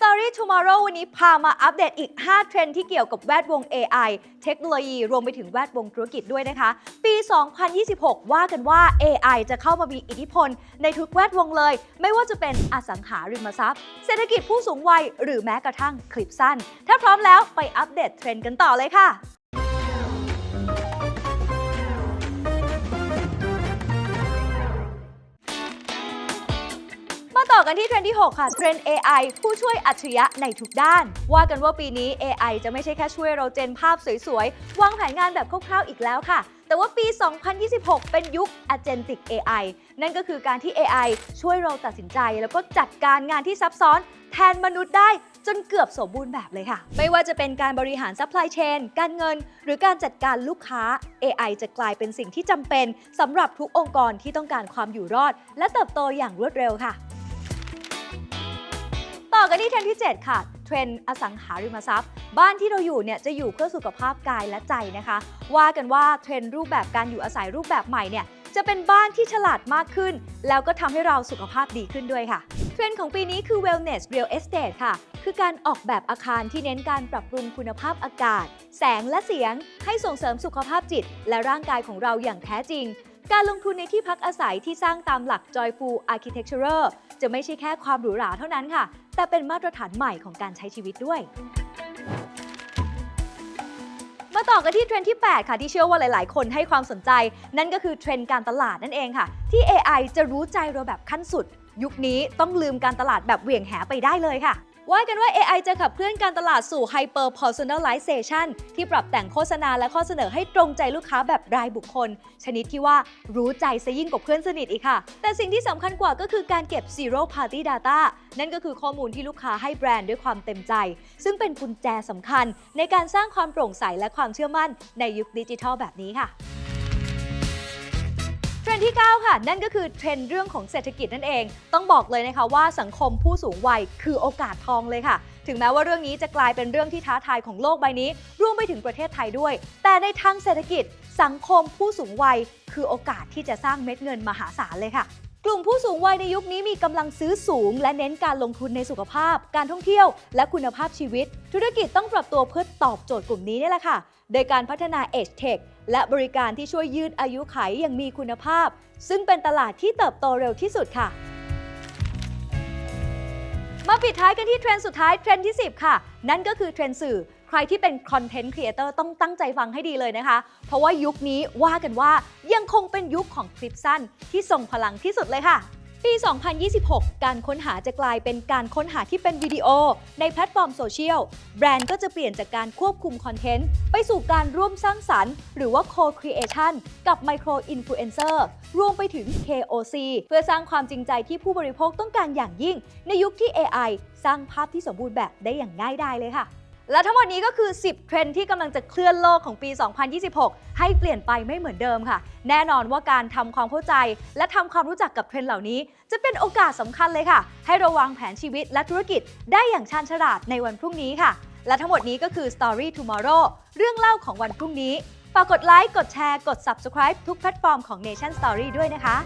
Story Tomorrow วันนี้พามาอัปเดตอีก 5 เทรนด์ที่เกี่ยวกับแวดวง AI เทคโนโลยีรวมไปถึงแวดวงธุรกิจด้วยนะคะ ปี 2026 ว่ากันว่า AI จะเข้ามามีอิทธิพล ในทุกแวดวงเลย ไม่ว่าจะเป็นอสังหาริมทรัพย์ เศรษฐกิจผู้สูงวัย หรือแม้กระทั่งคลิปสั้น ถ้าพร้อมแล้วไปอัปเดตเทรนด์กันต่อเลยค่ะ ต่อกันที่เทรนด์ที่ 6 ค่ะเทรนด์ AI ผู้ช่วยอัจฉริยะในทุกด้าน ว่ากันว่าปีนี้ AI จะไม่ใช่แค่ช่วยเราเจนภาพสวยๆ วางแผนงานแบบคร่าวๆอีกแล้วค่ะ แต่ว่าปี 2026 เป็นยุค Agentic AI นั่นก็คือการที่ AI ช่วยเราตัดสินใจ แล้วก็จัดการงานที่ซับซ้อน แทนมนุษย์ได้จนเกือบสมบูรณ์แบบเลยค่ะ ไม่ว่าจะเป็นการบริหาร supply chain การเงิน หรือการจัดการลูกค้า AI จะกลายเป็นสิ่งที่จำเป็นสำหรับทุกองค์กรที่ต้องการความอยู่รอด และเติบโตอย่างรวดเร็วค่ะ ต่อกันที่เทรนด์ที่ 7 ค่ะ เทรนด์อสังหาริมทรัพย์ บ้านที่เราอยู่เนี่ยจะอยู่เพื่อสุขภาพกายและใจนะคะ ว่ากันว่าเทรนด์รูปแบบการอยู่อาศัยรูปแบบใหม่เนี่ยจะเป็นบ้านที่ฉลาดมากขึ้น แล้วก็ทำให้เราสุขภาพดีขึ้นด้วยค่ะ เทรนด์ของปีนี้คือ wellness real estate ค่ะ คือการออกแบบอาคารที่เน้นการปรับปรุงคุณภาพอากาศ แสงและเสียง ให้ส่งเสริมสุขภาพจิต และร่างกายของเราอย่างแท้จริง การลงทุนในที่พักอาศัยที่สร้างตามหลัก Joyful Architecture จะไม่ใช่แค่ความหรูหราเท่านั้นค่ะ แต่เป็นมาตรฐานใหม่ของการใช้ชีวิตด้วย มาต่อกันที่เทรนด์ที่ 8 ค่ะที่เชื่อว่าหลาย ๆ คนให้ความสนใจ นั่นก็คือเทรนด์การตลาดนั่นเองค่ะ ที่ AI จะรู้ใจเราแบบขั้นสุด ยุคนี้ต้องลืมการตลาดแบบเหวี่ยงแหไปได้เลยค่ะ ว่ากันว่า AI จะขับเคลื่อนการตลาดสู่ Hyper Personalization ที่ปรับแต่งโฆษณาและข้อเสนอให้ตรงใจลูกค้าแบบรายบุคคล ชนิดที่ว่ารู้ใจซะยิ่งกว่าเพื่อนสนิทอีกค่ะ แต่สิ่งที่สำคัญกว่าก็คือการเก็บ Zero Party Data นั่นก็คือข้อมูลที่ลูกค้าให้แบรนด์ด้วยความเต็มใจ ซึ่งเป็นกุญแจสำคัญ ในการสร้างความโปร่งใสและความเชื่อมั่นในยุคดิจิทัลแบบนี้ค่ะ นด์ที่ 9 ค่ะ นั่นก็คือเทรนด์เรื่องของเศรษฐกิจนั่นเอง ต้องบอกเลยนะคะว่าสังคมผู้สูงวัยคือโอกาสทองเลยค่ะ ถึงแม้ว่าเรื่องนี้จะกลายเป็นเรื่องที่ท้าทายของโลกใบนี้ รวมไปถึงประเทศไทยด้วย แต่ในทางเศรษฐกิจ สังคมผู้สูงวัย คือโอกาสที่จะสร้างเม็ดเงินมหาศาลเลยค่ะ กลุ่มผู้สูงวัยในยุคนี้มีกำลังซื้อสูง และเน้นการลงทุนในสุขภาพ การท่องเที่ยว และคุณภาพชีวิต ธุรกิจต้องปรับตัวเพื่อตอบโจทย์กลุ่มนี้นี่แหละค่ะ โดยการพัฒนา Age Tech และบริการที่ช่วยยืดอายุไขอย่างมีคุณภาพ ซึ่งเป็นตลาดที่เติบโตเร็วที่สุดค่ะ มาปิดท้ายกันที่เทรนด์สุดท้ายเทรนด์ที่ 10 ค่ะ นั่นก็คือเทรนด์สื่อ ใครที่เป็นคอนเทนต์ครีเอเตอร์ต้องตั้งใจฟังให้ดีเลยนะคะ เพราะว่ายุคนี้ว่ากันว่ายังคงเป็นยุคของคลิปสั้นที่ทรงพลังที่สุดเลยค่ะ ปี 2026 การค้นหาจะกลายเป็นการค้นหาที่เป็นวิดีโอ ในแพลตฟอร์มโซเชียล แบรนด์ก็จะเปลี่ยนจากการควบคุมคอนเทนต์ ไปสู่การร่วมสร้างสรรค์ หรือว่า co-creation กับไมโครอินฟลูเอนเซอร์รวมไปถึง KOC เพื่อสร้างความจริงใจที่ผู้บริโภคต้องการอย่างยิ่ง ในยุคที่ AI สร้างภาพที่สมบูรณ์แบบได้อย่างง่ายดายเลยค่ะ และทั้งหมดนี้ก็คือ 10 เทรนด์ที่กำลังจะเคลื่อนโลกของปี 2026 ให้เปลี่ยนไปไม่เหมือนเดิมค่ะ แน่นอนว่าการทำความเข้าใจ และทำความรู้จักกับเทรนด์เหล่านี้ จะเป็นโอกาสสำคัญเลยค่ะ ให้ราวางแผนชีวิตและธุรกิจได้อย่างชาญฉลาดในวันพรุ่งนี้ค่ะ และทั้งหมดนี้ก็คือ Story Tomorrow เรื่องเล่าของวันพรุ่งนี้ฝากกดไลค์ กดแชร์ กด Subscribe ทุกแพลตฟอร์มของ Nation Story ด้วยนะคะ